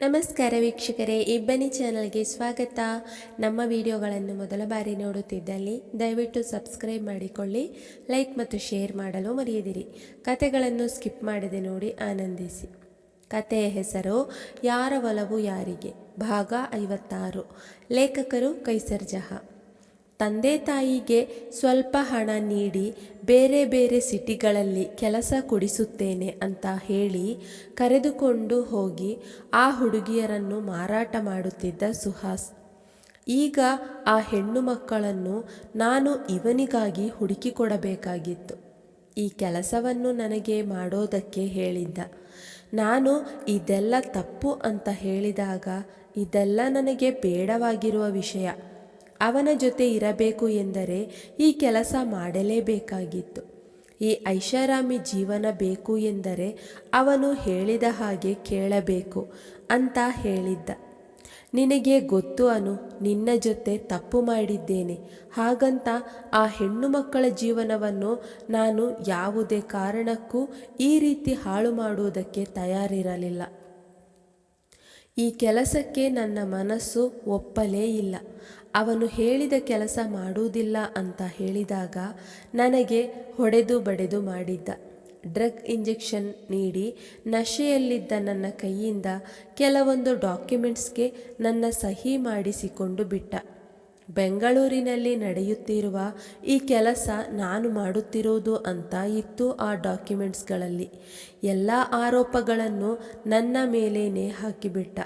ನಮಸ್ಕಾರ ವೀಕ್ಷಕರೇ, ಇಬ್ಬನಿ ಚಾನಲ್ಗೆ ಸ್ವಾಗತ. ನಮ್ಮ ವಿಡಿಯೋಗಳನ್ನು ಮೊದಲ ಬಾರಿ ನೋಡುತ್ತಿದ್ದಲ್ಲಿ ದಯವಿಟ್ಟು ಸಬ್ಸ್ಕ್ರೈಬ್ ಮಾಡಿಕೊಳ್ಳಿ, ಲೈಕ್ ಮತ್ತು ಶೇರ್ ಮಾಡಲು ಮರೆಯದಿರಿ. ಕತೆಗಳನ್ನು ಸ್ಕಿಪ್ ಮಾಡದೆ ನೋಡಿ ಆನಂದಿಸಿ. ಕತೆಯ ಹೆಸರು, ಯಾರ ಒಲವು ಯಾರಿಗೆ? ಭಾಗ ಐವತ್ತಾರು. ಲೇಖಕರು ಕೈಸರ್ ಜಹಾ. ತಂದೆ ತಾಯಿಗೆ ಸ್ವಲ್ಪ ಹಣ ನೀಡಿ ಬೇರೆ ಬೇರೆ ಸಿಟಿಗಳಲ್ಲಿ ಕೆಲಸ ಕೊಡಿಸುತ್ತೇನೆ ಅಂತ ಹೇಳಿ ಕರೆದುಕೊಂಡು ಹೋಗಿ ಆ ಹುಡುಗಿಯರನ್ನು ಮಾರಾಟ ಮಾಡುತ್ತಿದ್ದ ಸುಹಾಸ್. ಈಗ ಆ ಹೆಣ್ಣು ಮಕ್ಕಳನ್ನು ನಾನು ಇವನಿಗಾಗಿ ಹುಡುಕಿಕೊಡಬೇಕಾಗಿತ್ತು. ಈ ಕೆಲಸವನ್ನು ನನಗೆ ಮಾಡೋದಕ್ಕೆ ಹೇಳಿದ್ದ. ನಾನು ಇದೆಲ್ಲ ತಪ್ಪು ಅಂತ ಹೇಳಿದಾಗ ಇದೆಲ್ಲ ನನಗೆ ಬೇಡವಾಗಿರುವ ವಿಷಯ. ಅವನ ಜೊತೆ ಇರಬೇಕು ಎಂದರೆ ಈ ಕೆಲಸ ಮಾಡಲೇಬೇಕಾಗಿತ್ತು. ಈ ಐಷಾರಾಮಿ ಜೀವನ ಬೇಕು ಎಂದರೆ ಅವನು ಹೇಳಿದ ಹಾಗೆ ಕೇಳಬೇಕು ಅಂತ ಹೇಳಿದ್ದ. ನಿನಗೆ ಗೊತ್ತು ಅನು, ನಿನ್ನ ಜೊತೆ ತಪ್ಪು ಮಾಡಿದ್ದೇನೆ. ಹಾಗಂತ ಆ ಹೆಣ್ಣು ಮಕ್ಕಳ ಜೀವನವನ್ನು ನಾನು ಯಾವುದೇ ಕಾರಣಕ್ಕೂ ಈ ರೀತಿ ಹಾಳು ಮಾಡುವುದಕ್ಕೆ ತಯಾರಿರಲಿಲ್ಲ. ಈ ಕೆಲಸಕ್ಕೆ ನನ್ನ ಮನಸ್ಸು ಒಪ್ಪಲೇ ಇಲ್ಲ. ಅವನು ಹೇಳಿದ ಕೆಲಸ ಮಾಡುವುದಿಲ್ಲ ಅಂತ ಹೇಳಿದಾಗ ನನಗೆ ಹೊಡೆದು ಬಡೆದು ಮಾಡಿದ್ದ. ಡ್ರಗ್ ಇಂಜೆಕ್ಷನ್ ನೀಡಿ ನಶೆಯಲ್ಲಿದ್ದ ನನ್ನ ಕೈಯಿಂದ ಕೆಲವೊಂದು ಡಾಕ್ಯುಮೆಂಟ್ಸ್ಗೆ ನನ್ನ ಸಹಿ ಮಾಡಿಸಿಕೊಂಡು ಬಿಟ್ಟ. ಬೆಂಗಳೂರಿನಲ್ಲಿ ನಡೆಯುತ್ತಿರುವ ಈ ಕೆಲಸ ನಾನು ಮಾಡುತ್ತಿರುವುದು ಅಂತ ಇತ್ತು ಆ ಡಾಕ್ಯುಮೆಂಟ್ಸ್ಗಳಲ್ಲಿ. ಎಲ್ಲ ಆರೋಪಗಳನ್ನು ನನ್ನ ಮೇಲೇನೆ ಹಾಕಿಬಿಟ್ಟ.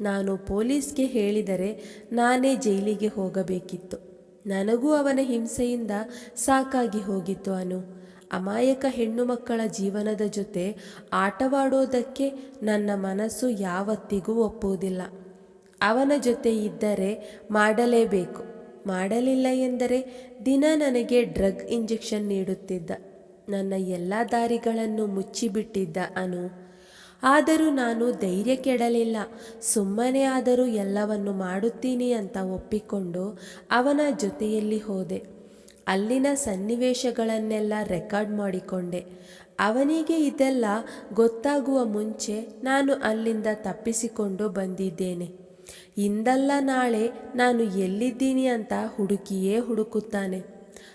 ನಾನು ಪೊಲೀಸ್ಗೆ ಹೇಳಿದರೆ ನಾನೇ ಜೈಲಿಗೆ ಹೋಗಬೇಕಿತ್ತು. ನನಗೂ ಅವನ ಹಿಂಸೆಯಿಂದ ಸಾಕಾಗಿ ಹೋಗಿತ್ತು ಅನು. ಅಮಾಯಕ ಹೆಣ್ಣು ಮಕ್ಕಳ ಜೀವನದ ಜೊತೆ ಆಟವಾಡೋದಕ್ಕೆ ನನ್ನ ಮನಸ್ಸು ಯಾವತ್ತಿಗೂ ಒಪ್ಪುವುದಿಲ್ಲ. ಅವನ ಜೊತೆ ಇದ್ದರೆ ಮಾಡಲೇಬೇಕು. ಮಾಡಲಿಲ್ಲ ಎಂದರೆ ದಿನ ನನಗೆ ಡ್ರಗ್ ಇಂಜೆಕ್ಷನ್ ನೀಡುತ್ತಿದ್ದ. ನನ್ನ ಎಲ್ಲ ದಾರಿಗಳನ್ನು ಮುಚ್ಚಿಬಿಟ್ಟಿದ್ದ ಅನು. ಆದರೂ ನಾನು ಧೈರ್ಯ ಕೆಡಲಿಲ್ಲ. ಸುಮ್ಮನೆ ಆದರೂ ಎಲ್ಲವನ್ನು ಮಾಡುತ್ತೀನಿ ಅಂತ ಒಪ್ಪಿಕೊಂಡು ಅವನ ಜೊತೆಯಲ್ಲಿ ಹೋದೆ. ಅಲ್ಲಿನ ಸನ್ನಿವೇಶಗಳನ್ನೆಲ್ಲ ರೆಕಾರ್ಡ್ ಮಾಡಿಕೊಂಡೆ. ಅವನಿಗೆ ಇದೆಲ್ಲ ಗೊತ್ತಾಗುವ ಮುಂಚೆ ನಾನು ಅಲ್ಲಿಂದ ತಪ್ಪಿಸಿಕೊಂಡು ಬಂದಿದ್ದೇನೆ. ಇಂದಲ್ಲ ನಾಳೆ ನಾನು ಎಲ್ಲಿದ್ದೀನಿ ಅಂತ ಹುಡುಕಿಯೇ ಹುಡುಕುತ್ತಾನೆ.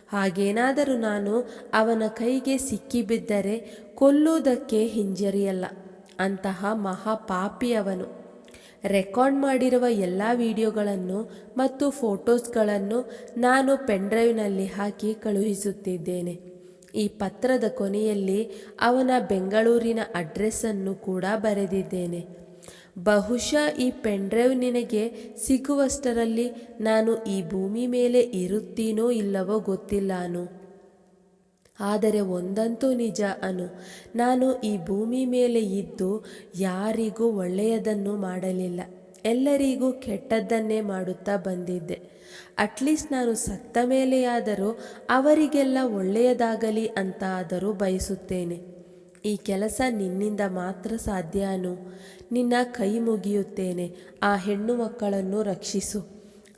ಹಾಗೇನಾದರೂ ನಾನು ಅವನ ಕೈಗೆ ಸಿಕ್ಕಿಬಿದ್ದರೆ ಕೊಲ್ಲುವುದಕ್ಕೆ ಹಿಂಜರಿಯಲ್ಲ. ಅಂತಹ ಮಹಾಪಾಪಿ ಅವನು ರೆಕಾರ್ಡ್ ಮಾಡಿರುವ ಎಲ್ಲ ವಿಡಿಯೋಗಳನ್ನು ಮತ್ತು ಫೋಟೋಸ್ಗಳನ್ನು ನಾನು ಪೆನ್ಡ್ರೈವ್ನಲ್ಲಿ ಹಾಕಿ ಕಳುಹಿಸುತ್ತಿದ್ದೇನೆ. ಈ ಪತ್ರದ ಕೊನೆಯಲ್ಲಿ ಅವನ ಬೆಂಗಳೂರಿನ ಅಡ್ರೆಸ್ಸನ್ನು ಕೂಡ ಬರೆದಿದ್ದೇನೆ. ಬಹುಶಃ ಈ ಪೆನ್ಡ್ರೈವ್ ನಿನಗೆ ಸಿಗುವಷ್ಟರಲ್ಲಿ ನಾನು ಈ ಭೂಮಿ ಮೇಲೆ ಇರುತ್ತೀನೋ ಇಲ್ಲವೋ ಗೊತ್ತಿಲ್ಲ ಅನು. ಆದರೆ ಒಂದಂತೂ ನಿಜ ಅನು, ನಾನು ಈ ಭೂಮಿ ಮೇಲೆ ಇದ್ದು ಯಾರಿಗೂ ಒಳ್ಳೆಯದನ್ನು ಮಾಡಲಿಲ್ಲ, ಎಲ್ಲರಿಗೂ ಕೆಟ್ಟದ್ದನ್ನೇ ಮಾಡುತ್ತಾ ಬಂದಿದ್ದೆ. ಅಟ್ಲೀಸ್ಟ್ ನಾನು ಸತ್ತ ಮೇಲೆಯಾದರೂ ಅವರಿಗೆಲ್ಲ ಒಳ್ಳೆಯದಾಗಲಿ ಅಂತ ಆದರೂ ಬಯಸುತ್ತೇನೆ. ಈ ಕೆಲಸ ನಿನ್ನಿಂದ ಮಾತ್ರ ಸಾಧ್ಯ ಅನು, ನಿನ್ನ ಕೈ ಮುಗಿಯುತ್ತೇನೆ, ಆ ಹೆಣ್ಣು ಮಕ್ಕಳನ್ನು ರಕ್ಷಿಸು.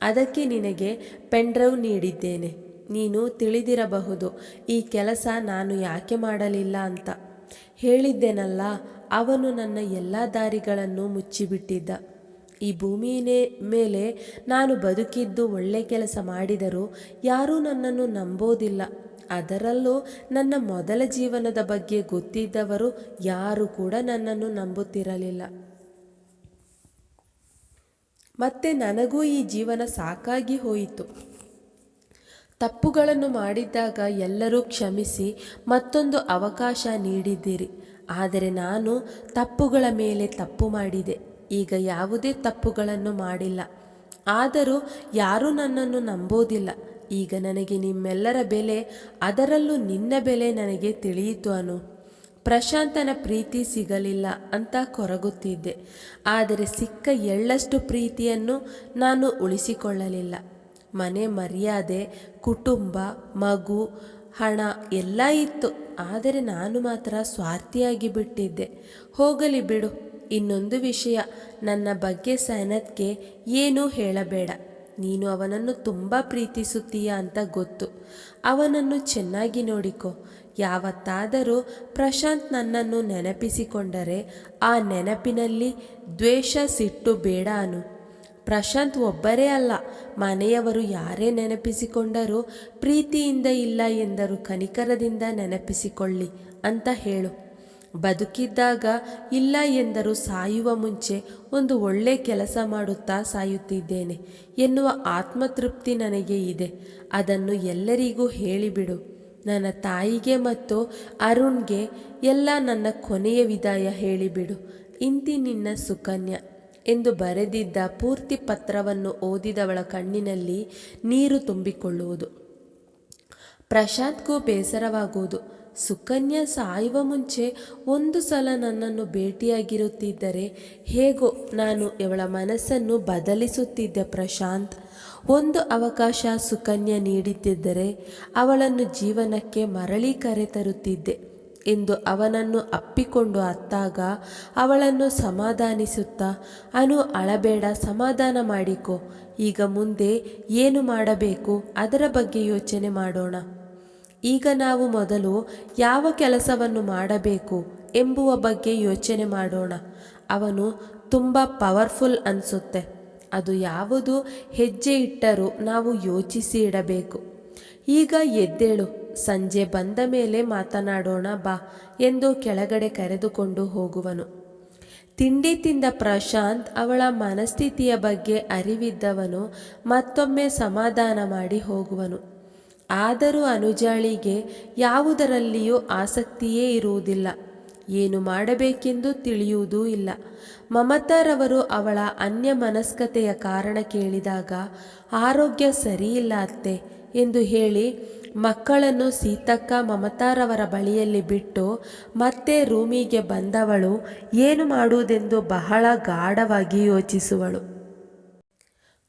ಅದಕ್ಕೆ ನಿನಗೆ ಪೆಂಡ್ರವ್ ನೀಡಿದ್ದೇನೆ. ನೀನು ತಿಳಿದಿರಬಹುದು, ಈ ಕೆಲಸ ನಾನು ಯಾಕೆ ಮಾಡಲಿಲ್ಲ ಅಂತ. ಹೇಳಿದ್ದೇನಲ್ಲ, ಅವನು ನನ್ನ ಎಲ್ಲ ದಾರಿಗಳನ್ನು ಮುಚ್ಚಿಬಿಟ್ಟಿದ್ದ. ಈ ಭೂಮಿಯೇ ಮೇಲೆ ನಾನು ಬದುಕಿದ್ದು ಒಳ್ಳೆ ಕೆಲಸ ಮಾಡಿದರೂ ಯಾರೂ ನನ್ನನ್ನು ನಂಬೋದಿಲ್ಲ. ಅದರಲ್ಲೂ ನನ್ನ ಮೊದಲ ಜೀವನದ ಬಗ್ಗೆ ಗೊತ್ತಿದ್ದವರು ಯಾರೂ ಕೂಡ ನನ್ನನ್ನು ನಂಬುತ್ತಿರಲಿಲ್ಲ. ಮತ್ತೆ ನನಗೂ ಈ ಜೀವನ ಸಾಕಾಗಿ ಹೋಯಿತು. ತಪ್ಪುಗಳನ್ನು ಮಾಡಿದ್ದಾಗ ಎಲ್ಲರೂ ಕ್ಷಮಿಸಿ ಮತ್ತೊಂದು ಅವಕಾಶ ನೀಡಿದ್ದೀರಿ. ಆದರೆ ನಾನು ತಪ್ಪುಗಳ ಮೇಲೆ ತಪ್ಪು ಮಾಡಿದೆ. ಈಗ ಯಾವುದೇ ತಪ್ಪುಗಳನ್ನು ಮಾಡಿಲ್ಲ. ಆದರೂ ಯಾರೂ ನನ್ನನ್ನು ನಂಬೋದಿಲ್ಲ. ಈಗ ನನಗೆ ನಿಮ್ಮೆಲ್ಲರ ಬೆಲೆ, ಅದರಲ್ಲೂ ನಿನ್ನ ಬೆಲೆ ನನಗೆ ತಿಳಿಯಿತು ಅನು. ಪ್ರಶಾಂತನ ಪ್ರೀತಿ ಸಿಗಲಿಲ್ಲ ಅಂತ ಕೊರಗುತ್ತಿದ್ದೆ. ಆದರೆ ಸಿಕ್ಕ ಎಳ್ಳಷ್ಟು ಪ್ರೀತಿಯನ್ನು ನಾನು ಉಳಿಸಿಕೊಳ್ಳಲಿಲ್ಲ. ಮನೆ ಮರ್ಯಾದೆ, ಕುಟುಂಬ, ಮಗು, ಹಣ ಎಲ್ಲ ಇತ್ತು. ಆದರೆ ನಾನು ಮಾತ್ರ ಸ್ವಾರ್ಥಿಯಾಗಿ ಬಿಟ್ಟಿದ್ದೆ. ಹೋಗಲಿ ಬಿಡು, ಇನ್ನೊಂದು ವಿಷಯ. ನನ್ನ ಬಗ್ಗೆ ಸನತ್ಗೆ ಏನೂ ಹೇಳಬೇಡ. ನೀನು ಅವನನ್ನು ತುಂಬ ಪ್ರೀತಿಸುತ್ತೀಯ ಅಂತ ಗೊತ್ತು. ಅವನನ್ನು ಚೆನ್ನಾಗಿ ನೋಡಿಕೊ. ಯಾವತ್ತಾದರೂ ಪ್ರಶಾಂತ್ ನನ್ನನ್ನು ನೆನಪಿಸಿಕೊಂಡರೆ ಆ ನೆನಪಿನಲ್ಲಿ ದ್ವೇಷ ಸಿಟ್ಟು ಬೇಡ ಅನು. ಪ್ರಶಾಂತ್ ಒಬ್ಬರೇ ಅಲ್ಲ, ಮನೆಯವರು ಯಾರೇ ನೆನಪಿಸಿಕೊಂಡರೂ ಪ್ರೀತಿಯಿಂದ ಇಲ್ಲ ಎಂದರು ಕನಿಕರದಿಂದ ನೆನಪಿಸಿಕೊಳ್ಳಿ ಅಂತ ಹೇಳು. ಬದುಕಿದ್ದಾಗ ಇಲ್ಲ ಎಂದರು ಸಾಯುವ ಮುಂಚೆ ಒಂದು ಒಳ್ಳೆ ಕೆಲಸ ಮಾಡುತ್ತಾ ಸಾಯುತ್ತಿದ್ದೇನೆ ಎನ್ನುವ ಆತ್ಮತೃಪ್ತಿ ನನಗೆ ಇದೆ. ಅದನ್ನು ಎಲ್ಲರಿಗೂ ಹೇಳಿಬಿಡು. ನನ್ನ ತಾಯಿಗೆ ಮತ್ತು ಅರುಣ್ಗೆ ಎಲ್ಲ ನನ್ನ ಕೊನೆಯ ವಿದಾಯ ಹೇಳಿಬಿಡು. ಇಂತಿ ನಿನ್ನ ಸುಕನ್ಯಾ. ಎಂದು ಬರೆದಿದ್ದ ಪೂರ್ತಿ ಪತ್ರವನ್ನು ಓದಿದವಳ ಕಣ್ಣಿನಲ್ಲಿ ನೀರು ತುಂಬಿಕೊಳ್ಳುವುದು. ಪ್ರಶಾಂತ್ಗೂ ಬೇಸರವಾಗುವುದು ಸುಕನ್ಯಾ ಸಾಯುವ ಮುಂಚೆ ಒಂದು ಸಲ ನನ್ನನ್ನು ಭೇಟಿಯಾಗಿರುತ್ತಿದ್ದರೆ ಹೇಗೋ ನಾನು ಇವಳ ಮನಸ್ಸನ್ನು ಬದಲಿಸುತ್ತಿದ್ದೆ ಪ್ರಶಾಂತ್. ಒಂದು ಅವಕಾಶ ಸುಕನ್ಯಾ ನೀಡುತ್ತಿದ್ದರೆ ಅವಳನ್ನು ಜೀವನಕ್ಕೆ ಮರಳಿ ಕರೆತರುತ್ತಿದ್ದೆ. ಎಂದು ಅವನನ್ನು ಅಪ್ಪಿಕೊಂಡು ಅತ್ತಾಗ, ಅವಳನ್ನು ಸಮಾಧಾನಿಸುತ್ತಾ, ಅನು ಅಳಬೇಡ, ಸಮಾಧಾನ ಮಾಡಿಕೊ, ಈಗ ಮುಂದೆ ಏನು ಮಾಡಬೇಕು, ಅದರ ಬಗ್ಗೆ ಯೋಚನೆ ಮಾಡೋಣ. ಈಗ ನಾವು ಮೊದಲು ಯಾವ ಕೆಲಸವನ್ನು ಮಾಡಬೇಕು ಎಂಬುವ ಬಗ್ಗೆ ಯೋಚನೆ ಮಾಡೋಣ. ಅವನು ತುಂಬ ಪವರ್ಫುಲ್ ಅನಿಸುತ್ತೆ. ಅದು ಯಾವುದು ಹೆಜ್ಜೆ ಇಟ್ಟರೂ ನಾವು ಯೋಚಿಸಿ ಇಡಬೇಕು. ಈಗ ಎದ್ದೇಳು. ಸಂಜೆ ಬಂದ ಮೇಲೆ ಮಾತನಾಡೋಣ ಬಾ ಎಂದು ಕೆಳಗಡೆ ಕರೆದುಕೊಂಡು ಹೋಗುವನು. ತಿಂಡಿ ತಿಂದ ಪ್ರಶಾಂತ್ ಅವಳ ಮನಸ್ಥಿತಿಯ ಬಗ್ಗೆ ಅರಿವಿದ್ದವನು ಮತ್ತೊಮ್ಮೆ ಸಮಾಧಾನ ಮಾಡಿ ಹೋಗುವನು. ಆದರೂ ಅನುಜಾಳಿಗೆ ಯಾವುದರಲ್ಲಿಯೂ ಆಸಕ್ತಿಯೇ ಇರುವುದಿಲ್ಲ. ಏನು ಮಾಡಬೇಕೆಂದು ತಿಳಿಯುವುದೂ ಇಲ್ಲ. ಮಮತಾರವರು ಅವಳ ಅನ್ಯ ಮನಸ್ಕತೆಯ ಕಾರಣ ಕೇಳಿದಾಗ, ಆರೋಗ್ಯ ಸರಿಯಿಲ್ಲ ಅತ್ತೆ ಎಂದು ಹೇಳಿ ಮಕ್ಕಳನ್ನು ಸೀತಕ್ಕ ಮಮತಾರವರ ಬಳಿಯಲ್ಲಿ ಬಿಟ್ಟು ಮತ್ತೆ ರೂಮಿಗೆ ಬಂದವಳು ಏನು ಮಾಡುವುದೆಂದು ಬಹಳ ಗಾಢವಾಗಿ ಯೋಚಿಸುವಳು.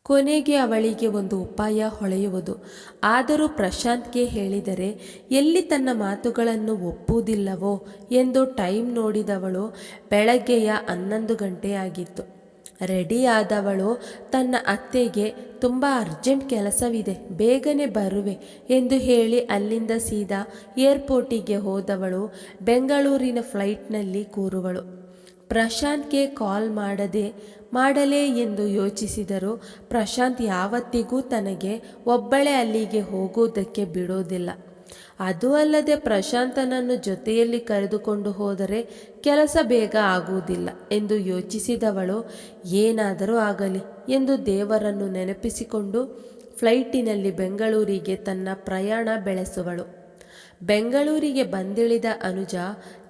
ಕೊನೆಗೆ ಅವಳಿಗೆ ಒಂದು ಉಪಾಯ ಹೊಳೆಯುವುದು. ಆದರೂ ಪ್ರಶಾಂತ್ಗೆ ಹೇಳಿದರೆ, ಎಲ್ಲಿ ತನ್ನ ಮಾತುಗಳನ್ನು ಒಪ್ಪುವುದಿಲ್ಲವೋ ಎಂದು ಟೈಮ್ ನೋಡಿದವಳು ಬೆಳಗ್ಗೆಯ ಹನ್ನೊಂದು ಗಂಟೆಯಾಗಿತ್ತು ರೆಡಿಯಾದವಳು, ತನ್ನ ಅತ್ತೆಗೆ ತುಂಬ ಅರ್ಜೆಂಟ್ ಕೆಲಸವಿದೆ, ಬೇಗನೆ ಬರುವೆ ಎಂದು ಹೇಳಿ ಅಲ್ಲಿಂದ ಸೀದಾ ಏರ್ಪೋರ್ಟಿಗೆ ಹೋದವಳು, ಬೆಂಗಳೂರಿನ ಫ್ಲೈಟ್ನಲ್ಲಿ ಕೂರುವಳು. ಪ್ರಶಾಂತ್ಗೆ ಕಾಲ್ ಮಾಡದೆ, ಮಾಡಲೇ ಎಂದು ಯೋಚಿಸಿದರು ಪ್ರಶಾಂತ್ ಯಾವತ್ತಿಗೂ ತನಗೆ ಒಬ್ಬಳೇ ಅಲ್ಲಿಗೆ ಹೋಗೋದಕ್ಕೆ ಬಿಡೋದಿಲ್ಲ. ಅದು ಅಲ್ಲದೆ ಪ್ರಶಾಂತನನ್ನು ಜೊತೆಯಲ್ಲಿ ಕರೆದುಕೊಂಡು ಹೋದರೆ ಕೆಲಸ ಬೇಗ ಆಗುವುದಿಲ್ಲ ಎಂದು ಯೋಚಿಸಿದವಳು, ಏನಾದರೂ ಆಗಲಿ ಎಂದು ದೇವರನ್ನು ನೆನಪಿಸಿಕೊಂಡು ಫ್ಲೈಟಿನಲ್ಲಿ ಬೆಂಗಳೂರಿಗೆ ತನ್ನ ಪ್ರಯಾಣ ಬೆಳೆಸುವಳು. ಬೆಂಗಳೂರಿಗೆ ಬಂದಿಳಿದ ಅನುಜ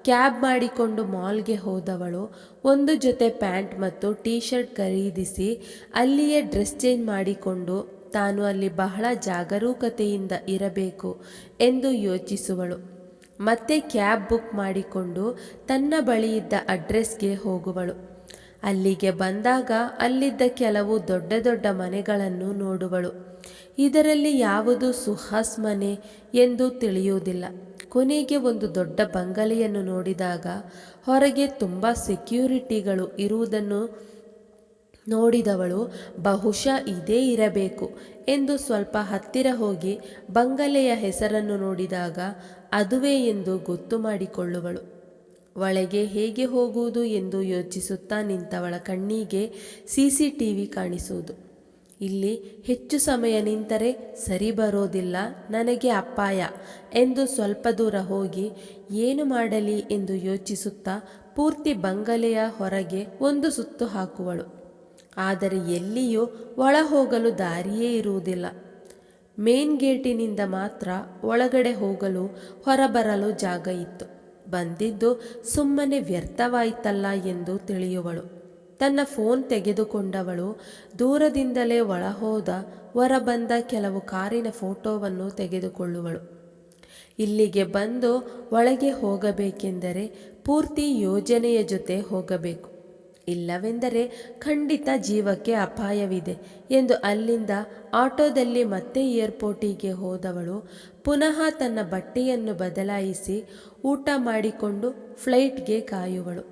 ಕ್ಯಾಬ್ ಮಾಡಿಕೊಂಡು ಮಾಲ್ಗೆ ಹೋದವಳು, ಒಂದು ಜೊತೆ ಪ್ಯಾಂಟ್ ಮತ್ತು ಟೀ ಶರ್ಟ್ ಖರೀದಿಸಿ ಅಲ್ಲಿಯೇ ಡ್ರೆಸ್ ಚೇಂಜ್ ಮಾಡಿಕೊಂಡು ತಾನು ಅಲ್ಲಿ ಬಹಳ ಜಾಗರೂಕತೆಯಿಂದ ಇರಬೇಕು ಎಂದು ಯೋಚಿಸುವಳು. ಮತ್ತೆ ಕ್ಯಾಬ್ ಬುಕ್ ಮಾಡಿಕೊಂಡು ತನ್ನ ಬಳಿಯಿದ್ದ ಅಡ್ರೆಸ್ಗೆ ಹೋಗುವಳು. ಅಲ್ಲಿಗೆ ಬಂದಾಗ ಅಲ್ಲಿದ್ದ ಕೆಲವು ದೊಡ್ಡ ದೊಡ್ಡ ಮನೆಗಳನ್ನು ನೋಡುವಳು. ಇದರಲ್ಲಿ ಯಾವುದು ಸುಹಾಸ್ ಮನೆ ಎಂದು ತಿಳಿಯುವುದಿಲ್ಲ. ಕೊನೆಗೆ ಒಂದು ದೊಡ್ಡ ಬಂಗಲೆಯನ್ನು ನೋಡಿದಾಗ ಹೊರಗೆ ತುಂಬ ಸೆಕ್ಯೂರಿಟಿಗಳು ಇರುವುದನ್ನು ನೋಡಿದವಳು, ಬಹುಶಃ ಇದೇ ಇರಬೇಕು ಎಂದು ಸ್ವಲ್ಪ ಹತ್ತಿರ ಹೋಗಿ ಬಂಗಲೆಯ ಹೆಸರನ್ನು ನೋಡಿದಾಗ ಅದುವೇ ಎಂದು ಗೊತ್ತು ಮಾಡಿಕೊಳ್ಳುವಳು. ಒಳಗೆ ಹೇಗೆ ಹೋಗುವುದು? ಎಂದು ಯೋಚಿಸುತ್ತಾ ನಿಂತವಳ ಕಣ್ಣಿಗೆ ಸಿ ಸಿ ಟಿ ವಿ ಕಾಣಿಸುವುದು. ಇಲ್ಲಿ ಹೆಚ್ಚು ಸಮಯ ನಿಂತರೆ ಸರಿ ಬರೋದಿಲ್ಲ, ನನಗೆ ಅಪಾಯ ಎಂದು ಸ್ವಲ್ಪ ದೂರ ಹೋಗಿ, ಏನು ಮಾಡಲಿ? ಎಂದು ಯೋಚಿಸುತ್ತಾ ಪೂರ್ತಿ ಬಂಗಲೆಯ ಹೊರಗೆ ಒಂದು ಸುತ್ತು ಹಾಕುವಳು. ಆದರೆ ಎಲ್ಲಿಯೂ ಒಳ ಹೋಗಲು ದಾರಿಯೇ ಇರುವುದಿಲ್ಲ. ಮೇನ್ ಗೇಟಿನಿಂದ ಮಾತ್ರ ಒಳಗಡೆ ಹೋಗಲು ಹೊರಬರಲು ಜಾಗ ಇತ್ತು. ಬಂದಿದ್ದು ಸುಮ್ಮನೆ ವ್ಯರ್ಥವಾಯಿತಲ್ಲ ಎಂದು ತಿಳಿಯುವಳು. ತನ್ನ ಫೋನ್ ತೆಗೆದುಕೊಂಡವಳು ದೂರದಿಂದಲೇ ಒಳಹೋದ ಹೊರಬಂದ ಕೆಲವು ಕಾರಿನ ಫೋಟೋವನ್ನು ತೆಗೆದುಕೊಳ್ಳುವಳು. ಇಲ್ಲಿಗೆ ಬಂದು ಒಳಗೆ ಹೋಗಬೇಕೆಂದರೆ ಪೂರ್ತಿ ಯೋಜನೆಯ ಜೊತೆ ಹೋಗಬೇಕು. ಇಲ್ಲವೆಂದರೆ ಖಂಡಿತ ಜೀವಕ್ಕೆ ಅಪಾಯವಿದೆ ಎಂದು ಅಲ್ಲಿಂದ ಆಟೋದಲ್ಲಿ ಮತ್ತೆ ಏರ್ಪೋರ್ಟಿಗೆ ಹೋದವಳು ಪುನಃ ತನ್ನ ಬಟ್ಟೆಯನ್ನು ಬದಲಾಯಿಸಿ ಊಟ ಮಾಡಿಕೊಂಡು ಫ್ಲೈಟ್ಗೆ ಕಾಯುವಳು.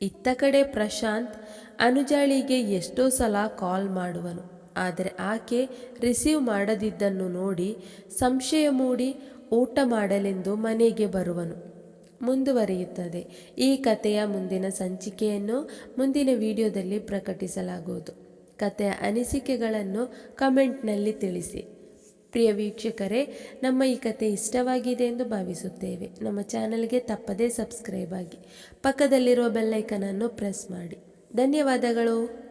ಇತ್ತ ಕಡೆ ಪ್ರಶಾಂತ್ ಅನುಜಾಳಿಗೆ ಎಷ್ಟೋ ಸಲ ಕಾಲ್ ಮಾಡುವನು, ಆದರೆ ಆಕೆ ರಿಸೀವ್ ಮಾಡದಿದ್ದನ್ನು ನೋಡಿ ಸಂಶಯ ಮೂಡಿ ಊಟ ಮಾಡಲೆಂದು ಮನೆಗೆ ಬರುವನು. ಮುಂದುವರಿಯುತ್ತದೆ. ಈ ಕಥೆಯ ಮುಂದಿನ ಸಂಚಿಕೆಯನ್ನು ಮುಂದಿನ ವಿಡಿಯೋದಲ್ಲಿ ಪ್ರಕಟಿಸಲಾಗುವುದು. ಕಥೆಯ ಅನಿಸಿಕೆಗಳನ್ನು ಕಮೆಂಟ್ನಲ್ಲಿ ತಿಳಿಸಿ. ಪ್ರಿಯ ವೀಕ್ಷಕರೇ, ನಮ್ಮ ಈ ಕತೆ ಇಷ್ಟವಾಗಿದೆ ಎಂದು ಭಾವಿಸುತ್ತೇವೆ. ನಮ್ಮ ಚಾನಲ್ಗೆ ತಪ್ಪದೇ ಸಬ್ಸ್ಕ್ರೈಬ್ ಆಗಿ. ಪಕ್ಕದಲ್ಲಿರುವ ಬೆಲ್ಲೈಕನನ್ನು ಪ್ರೆಸ್ ಮಾಡಿ. ಧನ್ಯವಾದಗಳು.